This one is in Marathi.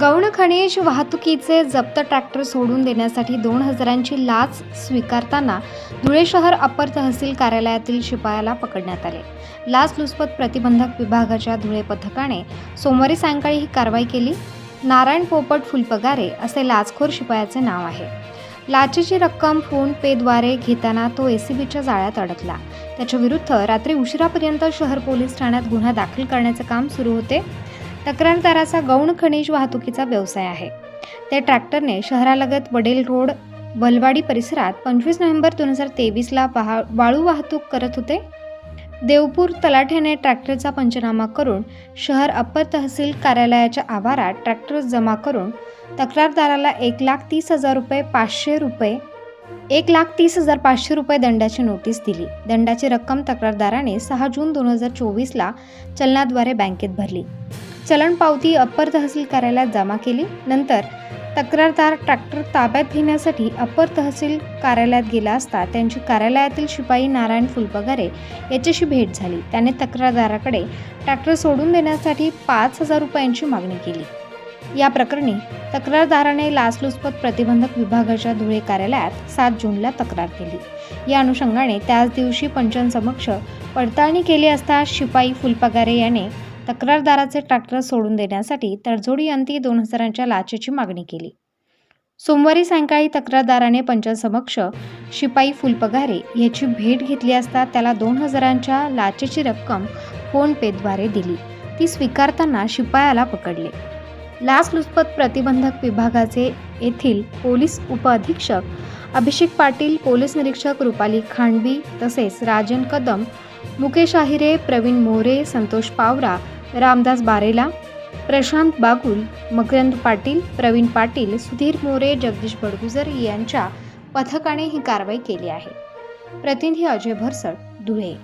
गौण खनिज वाहतुकीचे जप्त ट्रॅक्टर सोडून देण्यासाठी दोन हजारांची लाच स्वीकारताना धुळे शहर अप्पर तहसील कार्यालयातील शिपायाला पकडण्यात आले. लाचलुचपत प्रतिबंधक विभागाच्या धुळे पथकाने सोमवारी सायंकाळी ही कारवाई केली. नारायण पोपट फुलपगारे असे लाचखोर शिपायाचे नाव आहे. लाचेची रक्कम फोन पेद्वारे घेताना तो एसीबीच्या जाळ्यात अडकला. त्याच्या विरुद्ध रात्री उशिरापर्यंत शहर पोलीस ठाण्यात गुन्हा दाखल करण्याचे काम सुरू होते. तक्रारदाराचा गौण खनिज वाहतुकीचा व्यवसाय आहे. त्या ट्रॅक्टरने शहरालगत वडेल रोड बलवाडी परिसरात पंचवीस नोव्हेंबर दोन हजार तेवीसला पहा वाळू वाहतूक करत होते. देवपूर तलाठ्याने ट्रॅक्टरचा पंचनामा करून शहर अप्पर तहसील कार्यालयाच्या आवारात ट्रॅक्टर जमा करून तक्रारदाराला एक लाख तीस हजार रुपये पाचशे रुपये एक लाख तीस हजार पाचशे रुपये दंडाची नोटीस दिली. दंडाची रक्कम तक्रारदाराने सहा जून दोन हजार चोवीसला चलनाद्वारे बँकेत भरली. चलन पावती अप्पर तहसील कार्यालयात जमा केली. नंतर तक्रारदार ट्रॅक्टर ताब्यात घेण्यासाठी अप्पर तहसील कार्यालयात गेला असता त्यांची कार्यालयातील शिपाई नारायण फुलपगारे याच्याशी भेट झाली. त्याने तक्रारदाराकडे ट्रॅक्टर सोडून देण्यासाठी पाच हजार रुपयांची मागणी केली. या प्रकरणी तक्रारदाराने लाचलुचपत प्रतिबंधक विभागाच्या धुळे कार्यालयात सात जूनला तक्रार केली. या अनुषंगाने त्याच दिवशी पंचांसमक्ष पडताळणी केली असता शिपाई फुलपगारे याने तक्रारदाराचे ट्रॅक्टर सोडून देण्यासाठी तडजोडी अंती दोन हजारांच्या लाचेची मागणी केली. सोमवारी सायंकाळी तक्रारदाराने पंचासमक्ष शिपाई फुलपगारे याची भेट घेतली असता त्याला दोन हजारांच्या लाचेची रक्कम फोनपेद्वारे दिली. ती स्वीकारताना शिपायाला पकडले. लाचलुचपत प्रतिबंधक विभागाचे येथील पोलीस उपअधीक्षक अभिषेक पाटील पोलीस निरीक्षक रुपाली खांडवी तसेच राजन कदम मुकेश आहिरे प्रवीण मोरे संतोष पावरा रामदास बारेला प्रशांत बागुल मकरंद पाटील प्रवीण पाटील सुधीर मोरे जगदीश बडगुजर यांच्या पथकाने ही कारवाई केली आहे. प्रतिनिधी अजय भरसड धुळे.